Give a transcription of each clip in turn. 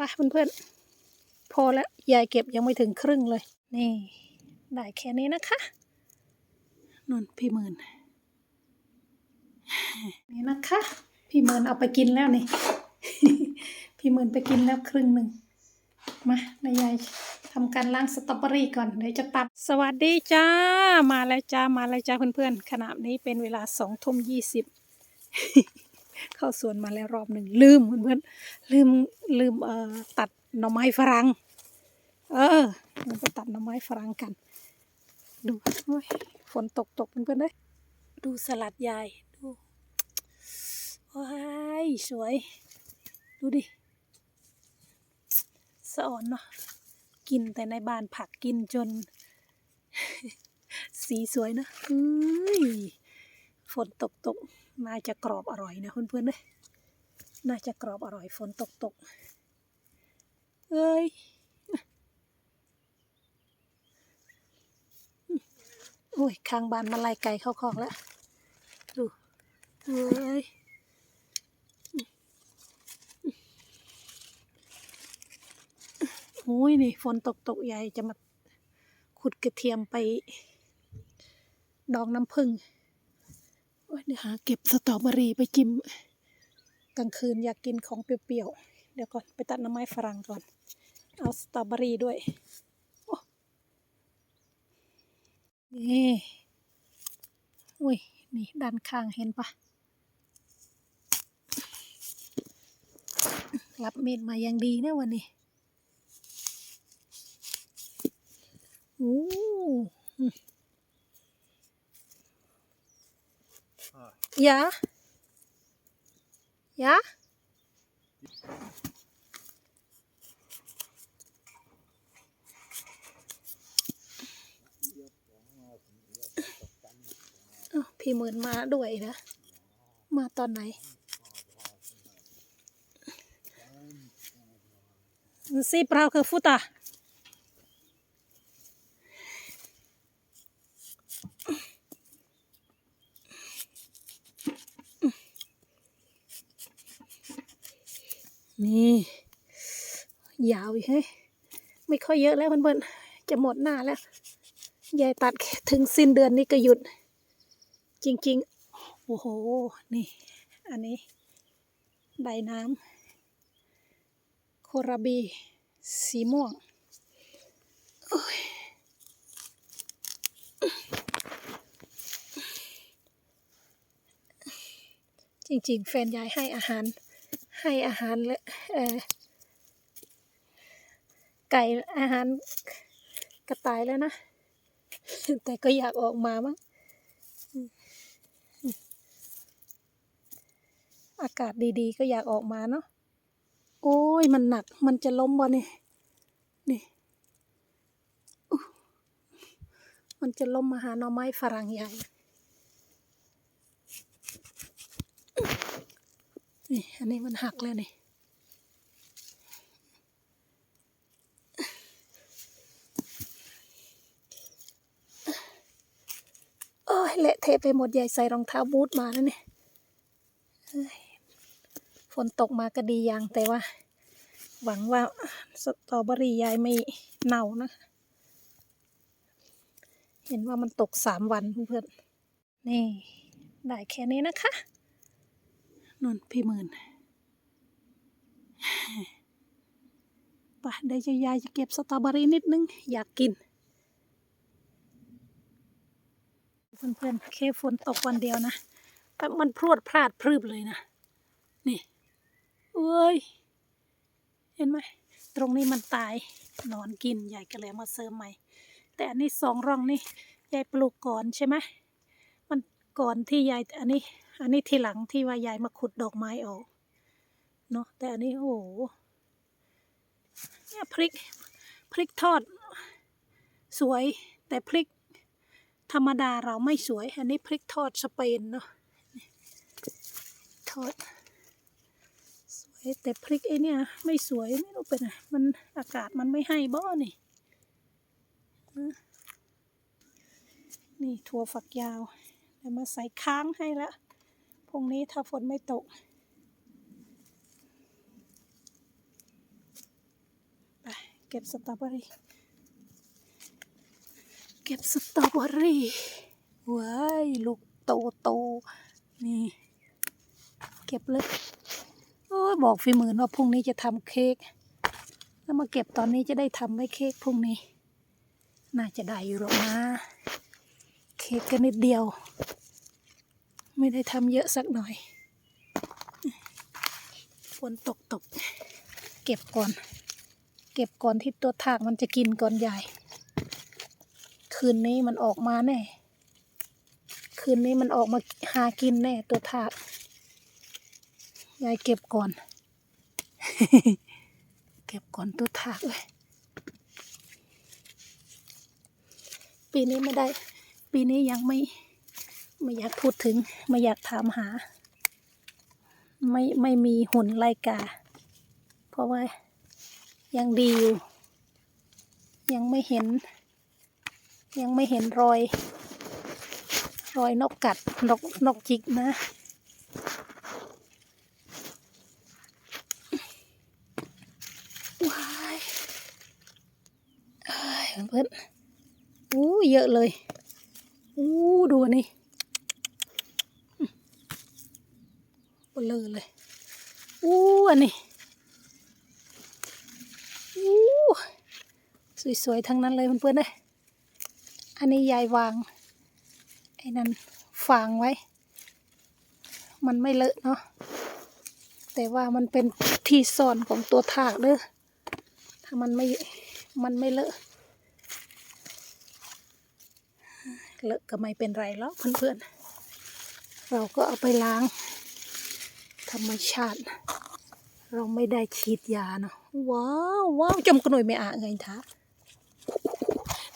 ไปเพื่อนๆ พอแล้วยายเก็บยังไม่ถึงครึ่งเลย นี่ ได้แค่นี้นะคะนนพี่หมื่นนี่นะคะ พี่หมื่นเอาไปกินแล้วนี่ พี่หมื่นไปกินแล้วครึ่งหนึ่งมานายยายทำการล้างสตรอเบอรี่ก่อนเดี๋ยวจะตัดสวัสดีจ้า มาแล้วจ้า มาแล้วจ้าเพื่อนๆขณะนี้เป็นเวลาสองทุ่มยี่สิบ เข้าสวนมาแล้วรอบหนึ่งลืมเพื่อนๆลืมลืมเอ่อตัดหน่อไม้ฝรั่งเออเราไปตัดหน่อไม้ฝรั่งกัน ดูโอ้ยฝนตกตกเพื่อนๆเลยดูสลัดยายดูว้ายสวย ดูดิสะอ่อนเนาะกินแต่ในบ้านผักกินจน สีสวยนะเฮ้ยฝนตกตก น่าจะกรอบอร่อยนะเพื่อนๆเลยน่าจะกรอบอร่อยฝนตกตกเอ้ยโอ้ยข้างบ้านมาไล่ไก่เข้าคอกแล้ว ดูเอ้ยโอ้ยนี่ฝนตกตกใหญ่จะมาขุดกระเทียมไป ดองน้ำผึ้ง เดี๋ยวหาเก็บสตรอเบอรี่ไปจิ้มกลางคืนอยากกินของเปรี้ยวๆ เดี๋ยวก่อน ไปตัดน้ำไม้ฝรั่งก่อน เอาสตรอเบอรี่ด้วยโอ้นี่อุ้ย นี่ด้านข้างเห็นปะรับเมีดมาอย่างดีนะวันนี้โอ้ Ja. Ja? อาพี่หมื่นมาด้วยนะ มาตอนไหน Si prau ke futa. นี่ยาวอีกเฮ้ยไม่ค่อยเยอะแล้วเพื่อนๆจะหมดหน้าแล้วยายตัดถึงสิ้นเดือนนี้ก็หยุด จริง ๆ โอ้โห นี่ อันนี้ไดน้ำโคราบีสีม่วงจริง ๆ แฟนยายให้อาหาร ให้อาหารและเออไก่อาหารกระต่ายแล้วนะ แต่ก็อยากออกมามั้งอากาศดีๆ ก็อยากออกมาเนาะโอ้ยมันหนักมันจะล้มวะนี่นี่มันจะล้มมาหาหน่อไม้ฝรั่งใหญ่ นี่อันนี้มันหักแล้วนี่โอ้ยเละเทะไปหมดใหญ่ใส่รองเท้าบูทมาแล้วเนี่ยฝนตกมาก็ดีอย่างแต่ว่า หวังว่าสตรอเบอรี่ยายไม่เน่านะ เห็นว่ามันตกสามวันเพื่อนๆนี่ ได้แค่นี้นะคะ นุ่นพี่หมื่นไปเดี๋ยวจะยายจะเก็บสตรอเบอรี่นิดนึง อยากกิน เพื่อนๆ แค่ฝนตกวันเดียวนะ แต่มันพรวดพลาดพรึบเลยนะ นี่เอ้ย เห็นไหม ตรงนี้มันตาย นอนกิน ยายก็เลยมาเสริมใหม่ แต่อันนี้สองร่องนี่ ยายปลูกก่อนใช่ไหม ก่อนที่ยายอันนี้ อันนี้ทีหลังที่ว่ายายมาขุดดอกไม้ออกเนาะแต่อันนี้โอ้โหเนี่ยพริกพริกทอด สวยแต่พริก ธรรมดาเราไม่สวย อันนี้พริกทอดสเปนเนาะทอดสวยแต่พริกไอเนี่ย ไม่สวยไม่รู้เป็นไงมันอากาศมันไม่ให้บ่นี่นี่ถั่วฝักยาว เดี๋ยวมาใส่ค้างให้ละพรุ่งนี้ถ้าฝนไม่ตกไปเก็บสตรอเบอรี่เก็บสตรอเบอรี่ว้ายลูกโตโตนี่เก็บเลยโอ้ยบอกฟีมือนว่าพรุ่งนี้จะทำเค้กแล้วมาเก็บตอนนี้จะได้ทำไว้เค้กพรุ่งนี้ น่าจะได้อยู่หรอกนะ เค้กก็นิดเดียว ไม่ได้ทำเยอะสักหน่อยฝนตกตก เก็บก่อน เก็บก่อนที่ตัวทากมันจะกินก่อนใหญ่ คืนนี้มันออกมาแน่ คืนนี้มันออกมาหากินแน่ ตัวทากยายเก็บก่อน เก็บก่อนตัวทากเลยปีนี้ไม่ได้ ปีนี้ยังไม่ ไม่อยากพูดถึง ไม่อยากถามหา ไม่ไม่มีหุ่นไลกา เพราะว่ายังดีอยู่ ยังไม่เห็น ยังไม่เห็นรอย รอยนกกัดนกนกจิกนะว้ายเอ้ยเพื่อนอู้เยอะเลยอู้ดูอัน เลอเลยอู้อันนี้อู้สวยๆทั้งนั้นเลยเพื่อนๆเลยอันนี้ยายวางไอ้นั่นฟางไว้ มันไม่เลอะเนาะแต่ว่ามันเป็นที่ซ่อนของตัวถากเด้อถ้ามันไม่มันไม่เลอะเลอะก็ไม่เป็นไรแล้วเพื่อนๆเราก็เอาไปล้าง ธรรมชาติ เราไม่ได้ฉีดยาเนาะว้าวว้าวจมกระหน่อยไม่อะไงท้า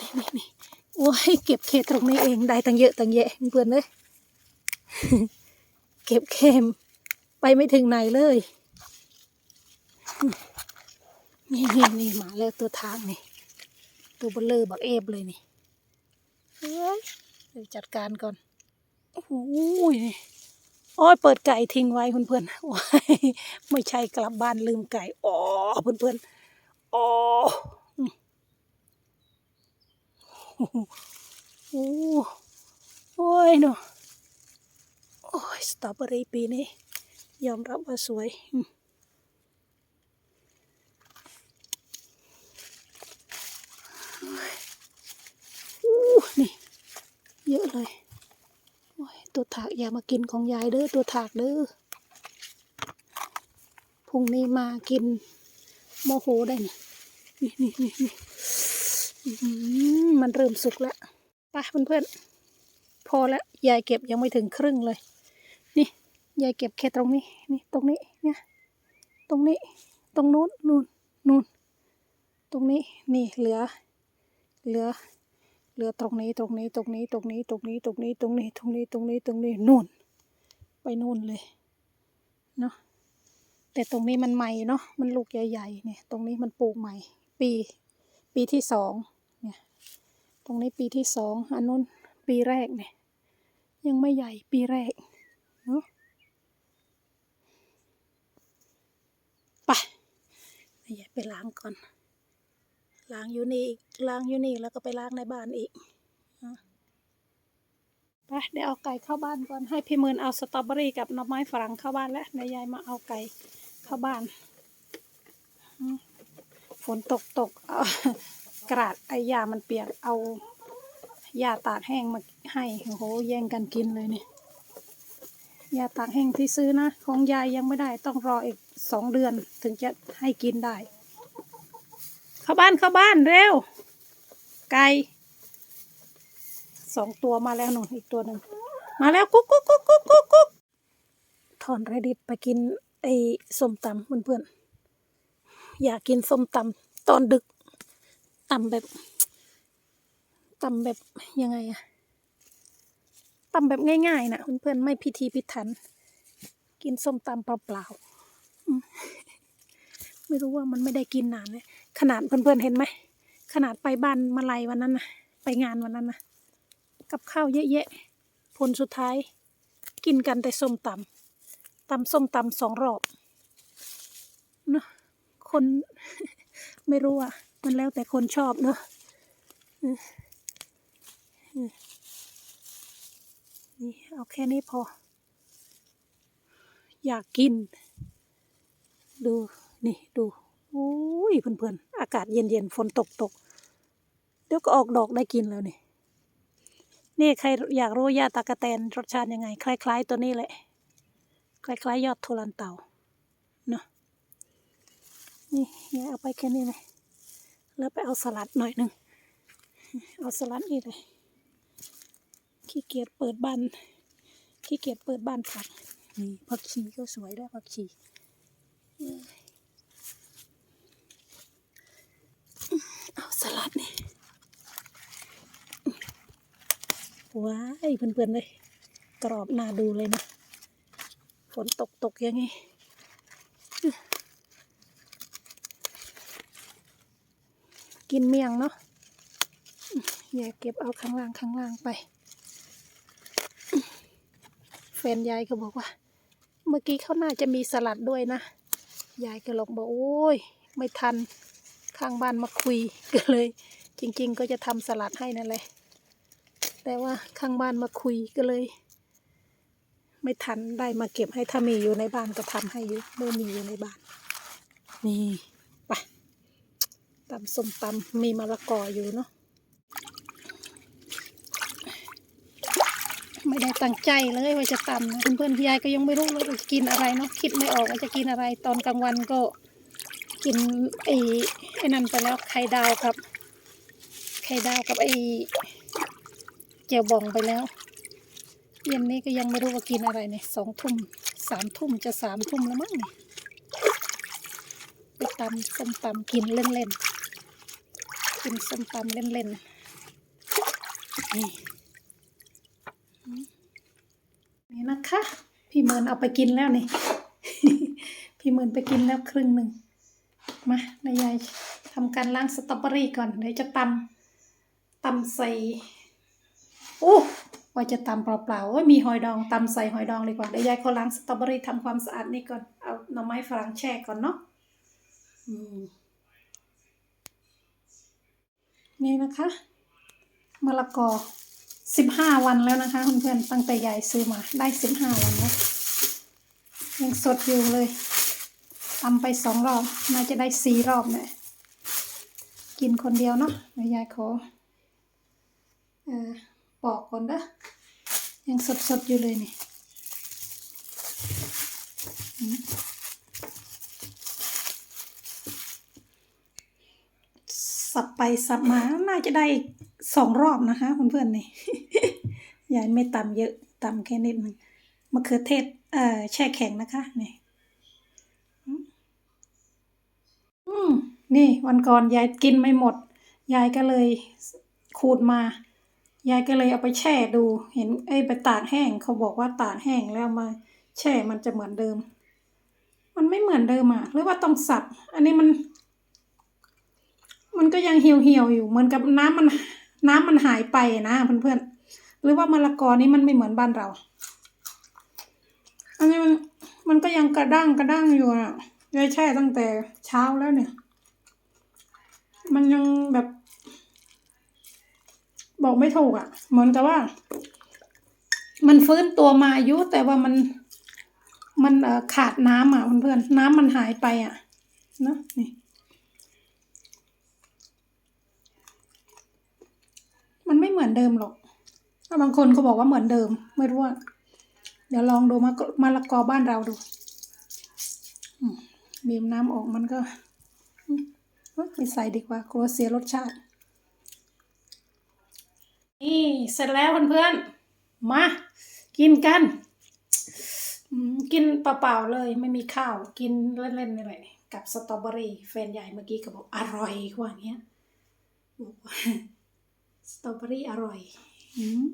นี่นี่นี่โอ้ยเก็บเขตตรงนี้เองได้ตั้งเยอะตั้งแยะเพื่อนเลยเก็บเค็มไปไม่ถึงไหนเลยนี่นี่นี่มาแล้วตัวทางนี่ ตัวเบลเลอร์บักเอฟเลยนี่เฮ้ยจัดการก่อนโอ้โหนี่ โอ้ยเปิดไก่ทิ้งไว้เพื่อนๆโอ้ยไม่ใช่กลับบ้านลืมไก่อ๋อเพื่อนๆอ๋ออืมโอ้โอ้โหโอ้ยเนาะโอ้ยสตรอเบอรี่ปีนี้ยอมรับว่าสวยอืมอู้นี่เยอะเลย ตัวถากอย่ามากินของยายเด้อตัวถากเด้อพรุ่งนี้มากินโมโหได้นี่นี่นี่นี่นี่มันเริ่มสุกแล้วไปเพื่อนๆพอแล้วยายเก็บยังไม่ถึงครึ่งเลย นี่ยายเก็บแค่ตรงนี้นี่ตรงนี้เนี่ยตรงนี้ตรงนู้นนู่นนู่นตรงนี้นี่เหลือ เหลือ เหลือตรงนี้ตรงนี้ตรงนี้ตรงนี้ตรงนี้ตรงนี้ตรงนี้ตรงนี้ตรงนี้ตรงนี้นู่น ไปนู่นเลยเนาะแต่ตรงนี้มันใหม่เนาะมันลูกใหญ่ๆเนี่ยตรงนี้มันปลูกใหม่ ปีปีที่สองเนี่ยตรงนี้ปีที่สองอันนู้นปีแรกเนี่ยยังไม่ใหญ่ปีแรกเนาะไปเดี๋ยวไปล้างก่อน ล้างอยู่นี่อีกล้างอยู่นี่แล้วก็ไปล้างในบ้านอีกอะไปเดี๋ยวเอาไก่เข้าบ้านก่อนให้พี่หมืนเอาสตรอเบอรี่กับหน่อไม้ฝรั่งเข้าบ้านแล้วเดี๋ยยายมาเอาไก่เข้าบ้านฝนตกตกเอากระดาษไอ้ยามันเปียกเอายาตากแห้งมาให้โอ้โหแย่งกันกินเลยเนี่ยยาตากแห้งที่ซื้อนะ ของยายยังไม่ได้ต้องรออีกสองเดือนถึงจะให้กินได้ เข้าบ้านเข้าบ้านเร็ว ไก่สองตัวมาแล้วหนูอีกตัวหนึ่งมาแล้วกุ๊กกุ๊กกุ๊กกุ๊กกุ๊กกุ๊กถอนไรดิตไปกินไอ้ส้มตำเพื่อนๆอยากกินส้มตำตอนดึกตำแบบตำแบบยังไงอะตำแบบง่ายๆนะเพื่อนๆไม่พิธีพิถัน กินส้มตำเปล่าๆไม่รู้ว่ามันไม่ได้กินนานเลย ขนาดเพื่อนๆเห็นไหม ขนาดไปบ้านมาลัยวันนั้นนะไปงานวันนั้นนะกับข้าวเยอะแยะผลสุดท้าย กินกันแต่ส้มตำตำส้มตำสองรอบเนอะคนไม่รู้อะ มันแล้วแต่คนชอบเนอะนี่เอาแค่นี้พอ อยากกิน ดู นี่ ดู โอ้ยเพื่อนๆ อากาศเย็นๆ ฝนตกตก เดี๋ยวก็ออกดอกได้กินแล้วนี่ นี่ใครอยากรู้ยาตากะแตนรสชาติยังไง คล้าย ๆ ตัวนี้แหละ คล้าย ๆ ยอดโทลันเตาเนาะ นี่ยายเอาไปแค่นี้เลยแล้วไปเอาสลัดหน่อยหนึ่ง เอาสลัดนี่เลย ขี้เกียจเปิดบ้าน ขี้เกียจเปิดบ้านผักนี่ผักชีก็สวยด้วยผักชีเออเอา สลัดนี่ว้ายเพื่อนๆเลยกรอบน่าดูเลยนะฝนตกตกยังไงกินเมี่ยงเนาะอย่าเก็บเอาข้างล่างข้างล่างไป แฟนยายก็บอกว่า เมื่อกี้เขาน่าจะมีสลัดด้วยนะ ยายก็ลงบอกโอ้ย ไม่ทัน ข้างบ้านมาคุยก็เลย จริง ๆ ก็จะทำสลัดให้นั่นแหละ แต่ว่าข้างบ้านมาคุยก็เลย ไม่ทันได้มาเก็บให้ถ้ามีอยู่ในบ้านก็ทำให้อยู่เมื่อมีอยู่ในบ้าน นี่ไปตำส้มตำมีมะละกออยู่เนาะไม่ได้ตั้งใจเลยว่าจะตำนะเพื่อนๆพี่ยายก็ยังไม่รู้เลยว่าจะกินอะไรเนาะคิดไม่ออกว่าจะกินอะไรตอนกลางวันก็ กินไอ้ไอ้นั่นไปแล้วไข่ดาวครับ ไข่ดาวกับไอ้เจียวบองไปแล้วเย็นนี้ก็ยังไม่รู้ว่ากินอะไรเนี่ยสองทุ่มสามทุ่มจะสามทุ่มแล้วมั้งเนี่ยไปตำส้มตำกินเล่นๆกินส้มตำเล่นๆนี่อืมนี่นะคะ พี่เมินเอาไปกินแล้วนี่พี่เมินไปกินแล้วครึ่งหนึ่ง มานยยายทำการล้างสตรอเบอรี่ก่อน เดี๋ยวจะตำตำใส่โอ้ว่าจะตำเปล่าๆโอ้ยมีหอยดองตำใส่หอยดองดีกว่าเดี๋ยวยายเขาล้างสตรอเบอรี่ทำความสะอาดนี่ก่อน เอาหน่อไม้ฝรั่งแช่ก่อนเนาะนี่นะคะมะละกอสิบห้าวันแล้วนะคะเพื่อนๆตั้งแต่ยายซื้อมาได้สิบห้าวันแล้วยังสดอยู่เลย ตำไปสองรอบ น่าจะได้สี่รอบเนี่ยกินคนเดียวเนาะยายขอเออปอกก่อนเด้อยังสดๆอยู่เลยนี่สับไปสับมาน่าจะได้สองรอบนะคะเพื่อนๆนี่ยายไม่ตำเยอะตำแค่นิดหนึ่งมะเขือเทศเอ่อแช่แข็งนะคะนี่อืมอืม นี่วันก่อนยายกินไม่หมด ยายก็เลยขูดมา ยายก็เลยเอาไปแช่ดู เห็นไอ้ไปตากแห้ง เขาบอกว่าตากแห้งแล้วมาแช่มันจะเหมือนเดิม มันไม่เหมือนเดิมอะ หรือว่าต้องสับ อันนี้มัน มันก็ยังเหี่ยวเหี่ยวๆอยู่ เหมือนกับน้ำมัน น้ำมันหายไปนะเพื่อนๆ หรือว่ามะละกอนี่มันไม่เหมือนบ้านเรา อันนี้มัน มันก็ยังกระด้างกระด้างอยู่อะยายแช่ตั้งแต่เช้าแล้วเนี่ย มันยังแบบ บอกไม่ถูกอะ เหมือนกับว่า มันฟื้นตัวมาอายุแต่ว่ามันมันเขาดน้ำอะเพื่อนๆน้ำมันหายไปอะเนะนี่มันไม่เหมือนเดิมหรอกถ้าบางคนก็บอกว่าเหมือนเดิม ไม่รู้ว่าเดี๋ยวลองดูมะมะละกอบ้านเราดูมบีบน้ำออกมันก็ มเอ้ยไม่ใส่ดีกว่ากลัวเสียรสชาติ นี่เสร็จแล้วเพื่อนๆ มา กินกันอืมกินเปล่าๆเลยไม่มีข้าว กินเล่นๆนี่แหละกับสตรอเบอรี่แฟนใหญ่เมื่อกี้ก็บอกอร่อยกว่าอย่างเงี้ยบอกว่าสตรอเบอรี่อร่อยอืม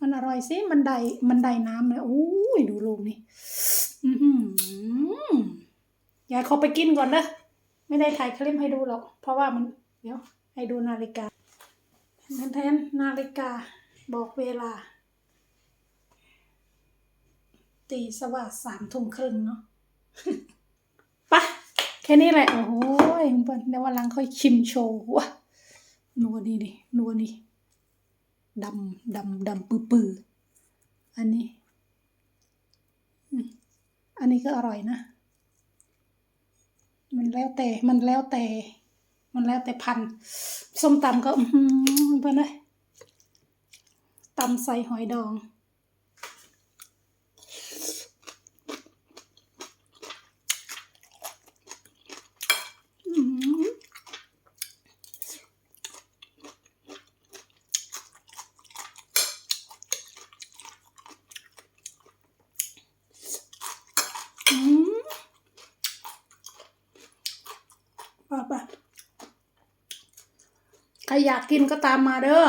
มันอร่อยสิมันได้มันได้น้ำเลยโอ้ยดูลูกนี่ อือหือยายขอไปกินก่อนนะ ไม่ได้ถ่ายคลิปให้ดูหรอก เพราะว่ามัน เดี๋ยว ให้ดูนาฬิกาแทนๆนาฬิกาบอกเวลา ตีสว่าสามทุ่มครึ่งเนาะไปแค่นี้แหละ โอ้โหเพื่อนเดี๋ยววันหลังค่อยชิมโชว์วะนัวดีดินัวดีดำดำดำปื้อปืออันนี้ อันนี้ก็อร่อยนะ มันแล้วแต่ มันแล้วแต่ มันแล้วแต่พันส้มตำก็เพื่อนเลยตำใส่หอยดอง อืมอืมป่ะป่ะ ใครอยากกินก็ตามมาเด้อ